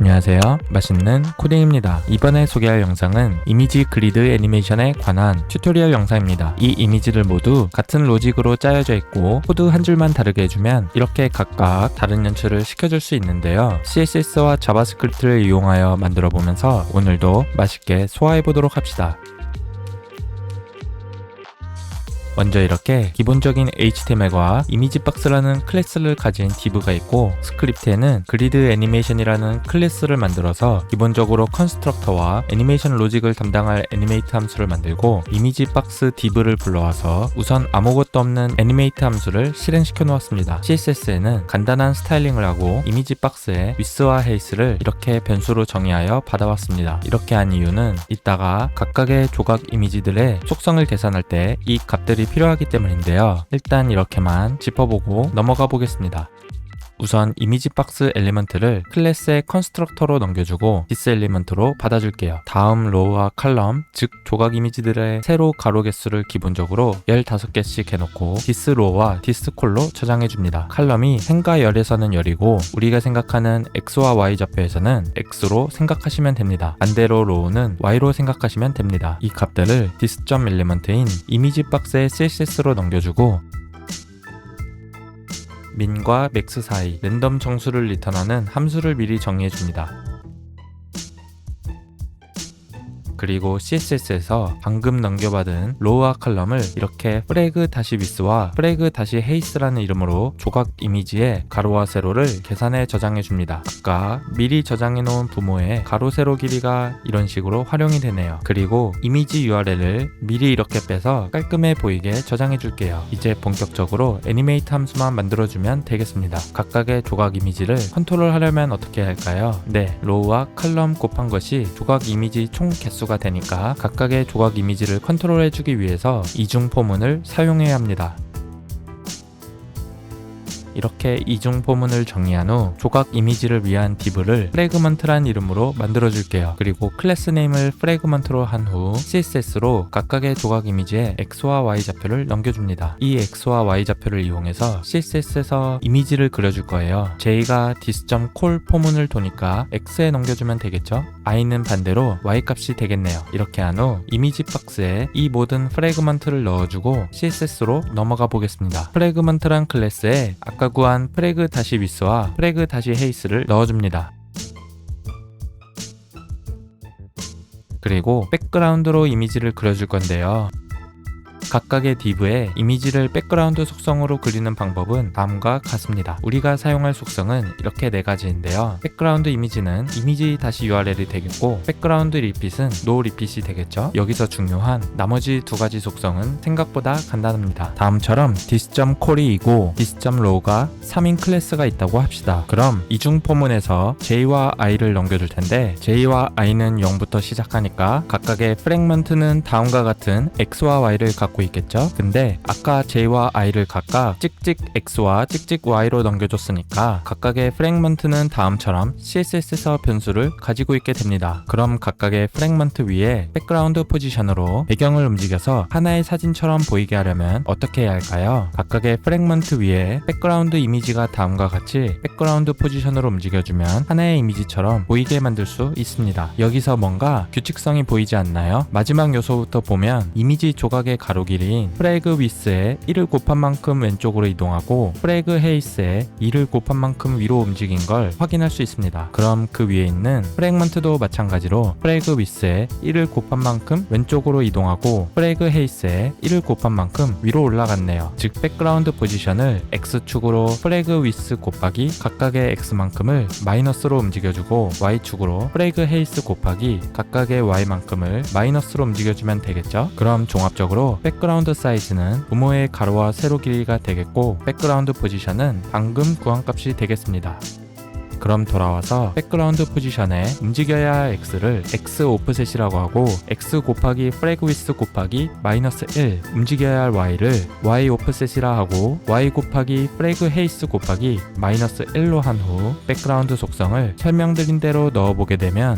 안녕하세요. 맛있는 코딩입니다. 이번에 소개할 영상은 이미지 그리드 애니메이션에 관한 튜토리얼 영상입니다. 이 이미지를 모두 같은 로직으로 짜여져 있고 코드 한 줄만 다르게 해주면 이렇게 각각 다른 연출을 시켜줄 수 있는데요. CSS와 자바스크립트를 이용하여 만들어 보면서 오늘도 맛있게 소화해 보도록 합시다. 먼저 이렇게 기본적인 HTML과 이미지 박스라는 클래스를 가진 div가 있고 스크립트에는 그리드 애니메이션이라는 클래스를 만들어서 기본적으로 컨스트럭터와 애니메이션 로직을 담당할 애니메이트 함수를 만들고 이미지 박스 div를 불러와서 우선 아무것도 없는 애니메이트 함수를 실행시켜 놓았습니다. CSS에는 간단한 스타일링을 하고 이미지 박스에 위스와 헤이스를 이렇게 변수로 정의하여 받아왔습니다. 이렇게 한 이유는 이따가 각각의 조각 이미지들의 속성을 계산할 때 이 값들이 필요하기 때문인데요. 일단 이렇게만 짚어보고 넘어가 보겠습니다. 우선 이미지 박스 엘리먼트를 클래스의 컨스트럭터로 넘겨주고 디스 엘리먼트로 받아줄게요. 다음 로우와 칼럼, 즉 조각 이미지들의 세로 가로 개수를 기본적으로 15개씩 해놓고 디스 로우와 디스 콜로 저장해줍니다. 칼럼이 행과 열에서는 열이고 우리가 생각하는 x와 y 좌표에서는 x로 생각하시면 됩니다. 반대로 로우는 y로 생각하시면 됩니다. 이 값들을 디스 점 엘리먼트인 이미지 박스의 CSS로 넘겨주고 민과 맥스 사이 랜덤 정수를 리턴하는 함수를 미리 정의해줍니다. 그리고 CSS에서 방금 넘겨받은 로우와 칼럼을 이렇게 프레그 다시 위스와 프레그 다시 헤이스라는 이름으로 조각 이미지의 가로와 세로를 계산해 저장해 줍니다. 아까 미리 저장해 놓은 부모의 가로 세로 길이가 이런 식으로 활용이 되네요. 그리고 이미지 URL을 미리 이렇게 빼서 깔끔해 보이게 저장해 줄게요. 이제 본격적으로 애니메이트 함수만 만들어 주면 되겠습니다. 각각의 조각 이미지를 컨트롤 하려면 어떻게 할까요? 네, 로우와 칼럼 곱한 것이 조각 이미지 총 개수가 되니까 각각의 조각 이미지를 컨트롤해주기 위해서 이중 포문을 사용해야 합니다. 이렇게 이중 포문을 정의한 후 조각 이미지를 위한 div를 프래그먼트란 이름으로 만들어 줄게요. 그리고 클래스 네임을 프래그먼트로 한 후 CSS로 각각의 조각 이미지에 X와 Y 좌표를 넘겨줍니다. 이 X와 Y 좌표를 이용해서 CSS에서 이미지를 그려줄 거예요. J가 dis.call 포문을 도니까 X에 넘겨주면 되겠죠? I는 반대로 Y 값이 되겠네요. 이렇게 한 후 이미지 박스에 이 모든 프래그먼트를 넣어주고 CSS로 넘어가 보겠습니다. 프래그먼트란 클래스에 아까 구한 프레그 다시 위스와 프레그 다시 헤이스를 넣어줍니다. 그리고 백그라운드로 이미지를 그려줄 건데요. 각각의 div에 이미지를 백그라운드 속성으로 그리는 방법은 다음과 같습니다. 우리가 사용할 속성은 이렇게 네 가지인데요. 백그라운드 이미지는 이미지 다시 URL이 되겠고 백그라운드 리핏은 노 리핏이 되겠죠. 여기서 중요한 나머지 두 가지 속성은 생각보다 간단합니다. 다음처럼 dis.call이 이고 dis.low가 3인 클래스가 있다고 합시다. 그럼 이중 포문에서 j와 i를 넘겨줄 텐데 j와 i는 0부터 시작하니까 각각의 프랙먼트는 다음과 같은 x와 y를 갖고 갖고 있겠죠? 근데 아까 J와 I를 각각 찍찍 X와 찍찍 Y로 넘겨줬으니까 각각의 프랙먼트는 다음처럼 CSS에서 변수를 가지고 있게 됩니다. 그럼 각각의 프랙먼트 위에 백그라운드 포지션으로 배경을 움직여서 하나의 사진처럼 보이게 하려면 어떻게 해야 할까요? 각각의 프랙먼트 위에 백그라운드 이미지가 다음과 같이 백그라운드 포지션으로 움직여주면 하나의 이미지처럼 보이게 만들 수 있습니다. 여기서 뭔가 규칙성이 보이지 않나요? 마지막 요소부터 보면 이미지 조각의 가로 길이인 프레그 위스에 1을 곱한 만큼 왼쪽으로 이동하고 프레그 헤이스에 2를 곱한 만큼 위로 움직인 걸 확인할 수 있습니다. 그럼 그 위에 있는 프랙먼트도 마찬가지로 프레그 위스에 1을 곱한 만큼 왼쪽으로 이동하고 프레그 헤이스에 1을 곱한 만큼 위로 올라갔네요. 즉 백그라운드 포지션을 X축으로 프레그 위스 곱하기 각각의 X만큼을 마이너스로 움직여주고 Y축으로 프레그 헤이스 곱하기 각각의 Y만큼을 마이너스로 움직여주면 되겠죠? 그럼 종합적으로 백 백그라운드 사이즈는 부모의 가로와 세로 길이가 되겠고 백그라운드 포지션은 방금 구한 값이 되겠습니다. 그럼 돌아와서 백그라운드 포지션에 움직여야 할 x를 x 오프셋이라고 하고 x 곱하기 프레그 위스 곱하기 마이너스 1 움직여야 할 y를 y 오프셋이라 하고 y 곱하기 프레그 헤이스 곱하기 마이너스 1로 한 후 백그라운드 속성을 설명드린 대로 넣어보게 되면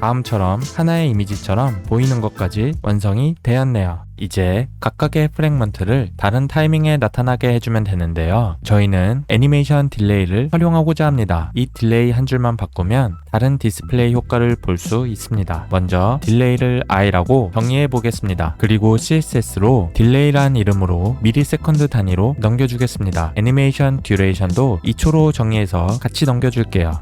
다음처럼 하나의 이미지처럼 보이는 것까지 완성이 되었네요. 이제 각각의 프랙먼트를 다른 타이밍에 나타나게 해주면 되는데요. 저희는 애니메이션 딜레이를 활용하고자 합니다. 이 딜레이 한 줄만 바꾸면 다른 디스플레이 효과를 볼 수 있습니다. 먼저 딜레이를 i라고 정의해 보겠습니다. 그리고 CSS로 딜레이란 이름으로 미리세컨드 단위로 넘겨주겠습니다. 애니메이션 듀레이션도 2초로 정의해서 같이 넘겨줄게요.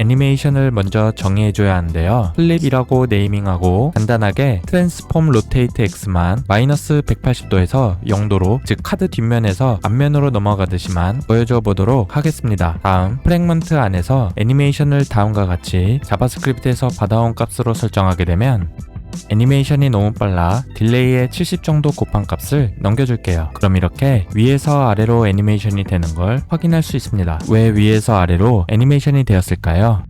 애니메이션을 먼저 정의해줘야 하는데요. 플립이라고 네이밍하고 간단하게 트랜스폼 로테이트 X만 마이너스 180도에서 0도로 즉 카드 뒷면에서 앞면으로 넘어가듯이만 보여줘 보도록 하겠습니다. 다음 프랙먼트 안에서 애니메이션을 다음과 같이 자바스크립트에서 받아온 값으로 설정하게 되면 애니메이션이 너무 빨라 딜레이의 70 정도 곱한 값을 넘겨줄게요. 그럼 이렇게 위에서 아래로 애니메이션이 되는 걸 확인할 수 있습니다. 왜 위에서 아래로 애니메이션이 되었을까요?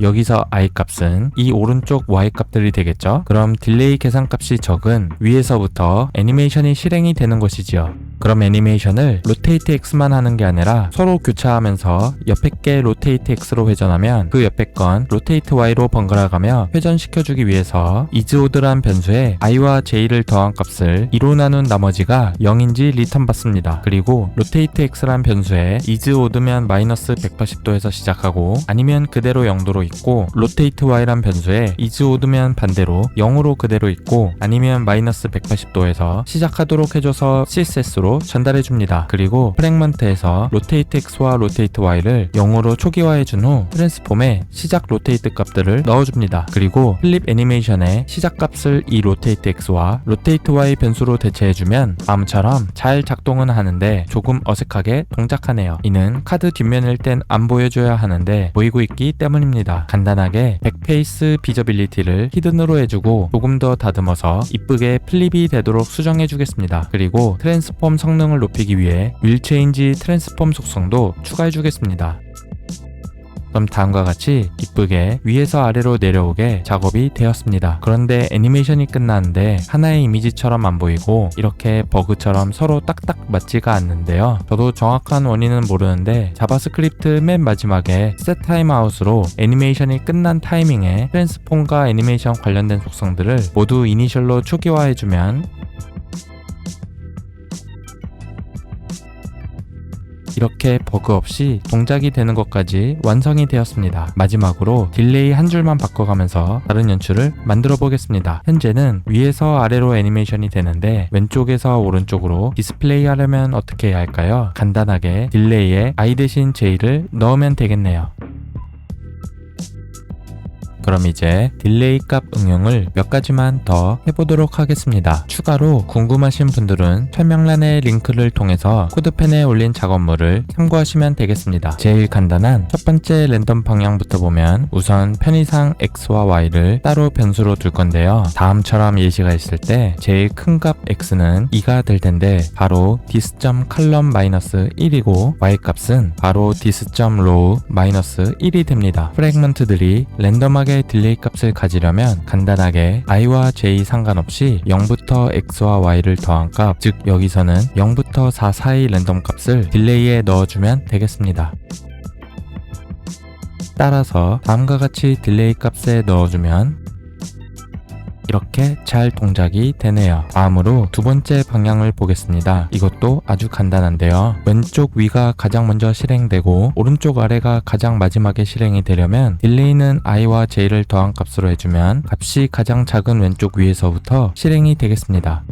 여기서 i 값은 이 오른쪽 y 값들이 되겠죠? 그럼 딜레이 계산 값이 적은 위에서부터 애니메이션이 실행이 되는 것이지요. 그럼 애니메이션을 로테이트 x만 하는 게 아니라 서로 교차하면서 옆에 게 로테이트 x로 회전하면 그 옆에 건 로테이트 y로 번갈아가며 회전시켜주기 위해서 이즈오드란 변수에 i와 j를 더한 값을 2로 나눈 나머지가 0인지 리턴 받습니다. 그리고 로테이트 x란 변수에 이즈오드면 마이너스 180도에서 시작하고 아니면 그대로 0도로 있고 로테이트 y란 변수에 이즈 오드면 반대로 0으로 그대로 있고 아니면 마이너스 180도에서 시작하도록 해줘서 CSS로 전달해 줍니다. 그리고 프랙먼트에서 로테이트 x와 로테이트 y를 0으로 초기화해 준 후 트랜스폼에 시작 로테이트 값들을 넣어줍니다. 그리고 플립 애니메이션의 시작 값을 이 로테이트 x와 로테이트 y 변수로 대체해주면 다음처럼 잘 작동은 하는데 조금 어색하게 동작하네요. 이는 카드 뒷면일 땐 안 보여줘야 하는데 보이고 있기 때문입니다. 간단하게 백페이스 비저빌리티를 히든으로 해주고 조금 더 다듬어서 이쁘게 플립이 되도록 수정해 주겠습니다. 그리고 트랜스폼 성능을 높이기 위해 윌체인지 트랜스폼 속성도 추가해 주겠습니다. 그럼 다음과 같이 이쁘게 위에서 아래로 내려오게 작업이 되었습니다. 그런데 애니메이션이 끝나는데 하나의 이미지처럼 안 보이고 이렇게 버그처럼 서로 딱딱 맞지가 않는데요. 저도 정확한 원인은 모르는데 자바스크립트 맨 마지막에 set timeout으로 애니메이션이 끝난 타이밍에 트랜스폼과 애니메이션 관련된 속성들을 모두 이니셜로 초기화해주면 이렇게 버그 없이 동작이 되는 것까지 완성이 되었습니다. 마지막으로 딜레이 한 줄만 바꿔가면서 다른 연출을 만들어 보겠습니다. 현재는 위에서 아래로 애니메이션이 되는데 왼쪽에서 오른쪽으로 디스플레이 하려면 어떻게 해야 할까요? 간단하게 딜레이에 i 대신 j를 넣으면 되겠네요. 그럼 이제 딜레이 값 응용을 몇 가지만 더 해보도록 하겠습니다. 추가로 궁금하신 분들은 설명란의 링크를 통해서 코드펜에 올린 작업물을 참고하시면 되겠습니다. 제일 간단한 첫 번째 랜덤 방향부터 보면 우선 편의상 x와 y를 따로 변수로 둘 건데요. 다음처럼 예시가 있을 때 제일 큰 값 x는 2가 될 텐데 바로 dis.column 마이너스 1이고 y 값은 바로 dis.row 마이너스 1이 됩니다. 프랙먼트들이 랜덤하게 딜레이 값을 가지려면 간단하게 i와 j 상관없이 0부터 x와 y를 더한 값, 즉 여기서는 0부터 4 사이 랜덤 값을 딜레이에 넣어주면 되겠습니다. 따라서 다음과 같이 딜레이 값에 넣어주면 이렇게 잘 동작이 되네요. 다음으로 두 번째 방향을 보겠습니다. 이것도 아주 간단한데요. 왼쪽 위가 가장 먼저 실행되고 오른쪽 아래가 가장 마지막에 실행이 되려면 딜레이는 i와 j를 더한 값으로 해주면 값이 가장 작은 왼쪽 위에서부터 실행이 되겠습니다.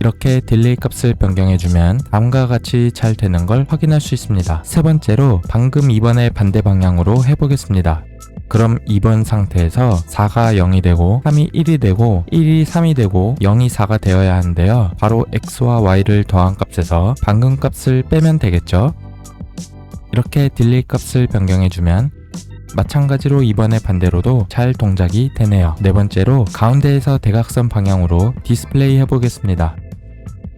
이렇게 딜레이 값을 변경해주면 다음과 같이 잘 되는 걸 확인할 수 있습니다. 세 번째로 방금 2번의 반대 방향으로 해보겠습니다. 그럼 2번 상태에서 4가 0이 되고 3이 1이 되고 1이 3이 되고 0이 4가 되어야 하는데요. 바로 x와 y를 더한 값에서 방금 값을 빼면 되겠죠. 이렇게 딜레이 값을 변경해주면 마찬가지로 이번에 반대로도 잘 동작이 되네요. 네 번째로 가운데에서 대각선 방향으로 디스플레이 해보겠습니다.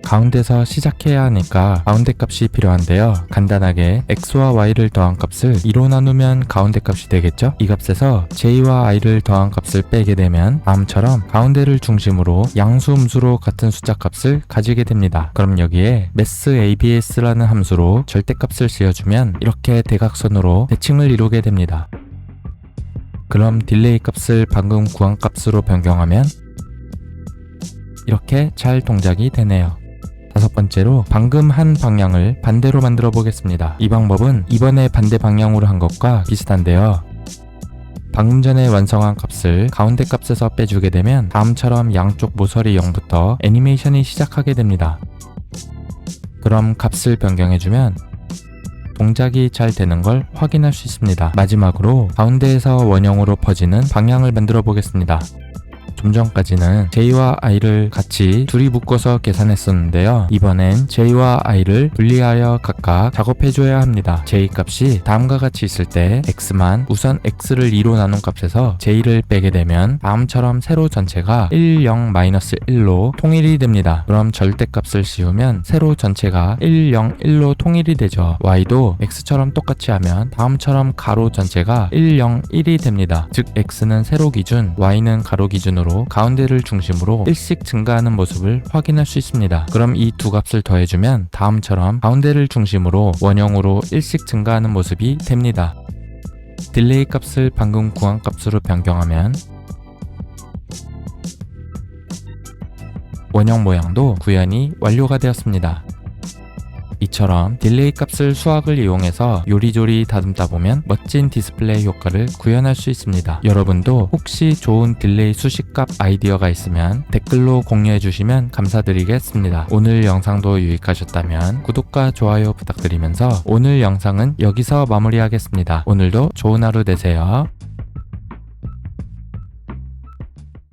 가운데서 시작해야 하니까 가운데 값이 필요한데요. 간단하게 x와 y를 더한 값을 2로 나누면 가운데 값이 되겠죠? 이 값에서 j와 i를 더한 값을 빼게 되면 다음처럼 가운데를 중심으로 양수 음수로 같은 숫자 값을 가지게 됩니다. 그럼 여기에 massabs라는 함수로 절대값을 씌워주면 이렇게 대각선으로 대칭을 이루게 됩니다. 그럼 딜레이 값을 방금 구한 값으로 변경하면 이렇게 잘 동작이 되네요. 다섯 번째로 방금 한 방향을 반대로 만들어 보겠습니다. 이 방법은 이번에 반대 방향으로 한 것과 비슷한데요. 방금 전에 완성한 값을 가운데 값에서 빼주게 되면 다음처럼 양쪽 모서리 0부터 애니메이션이 시작하게 됩니다. 그럼 값을 변경해주면 동작이 잘 되는 걸 확인할 수 있습니다. 마지막으로 가운데에서 원형으로 퍼지는 방향을 만들어 보겠습니다. 좀 전까지는 J와 I를 같이 둘이 묶어서 계산했었는데요. 이번엔 J와 I를 분리하여 각각 작업해줘야 합니다. J 값이 다음과 같이 있을 때 X만 우선 X를 2로 나눈 값에서 J를 빼게 되면 다음처럼 세로 전체가 1, 0, 1로 통일이 됩니다. 그럼 절대값을 씌우면 세로 전체가 1, 0, 1로 통일이 되죠. Y도 X처럼 똑같이 하면 다음처럼 가로 전체가 1, 0, 1이 됩니다. 즉 X는 세로 기준, Y는 가로 기준으로 가운데를 중심으로 1씩 증가하는 모습을 확인할 수 있습니다. 그럼 이 두 값을 더해주면 다음처럼 가운데를 중심으로 원형으로 1씩 증가하는 모습이 됩니다. 딜레이 값을 방금 구한 값으로 변경하면 원형 모양도 구현이 완료가 되었습니다. 이처럼 딜레이 값을 수학을 이용해서 요리조리 다듬다 보면 멋진 디스플레이 효과를 구현할 수 있습니다. 여러분도 혹시 좋은 딜레이 수식값 아이디어가 있으면 댓글로 공유해 주시면 감사드리겠습니다. 오늘 영상도 유익하셨다면 구독과 좋아요 부탁드리면서 오늘 영상은 여기서 마무리하겠습니다. 오늘도 좋은 하루 되세요.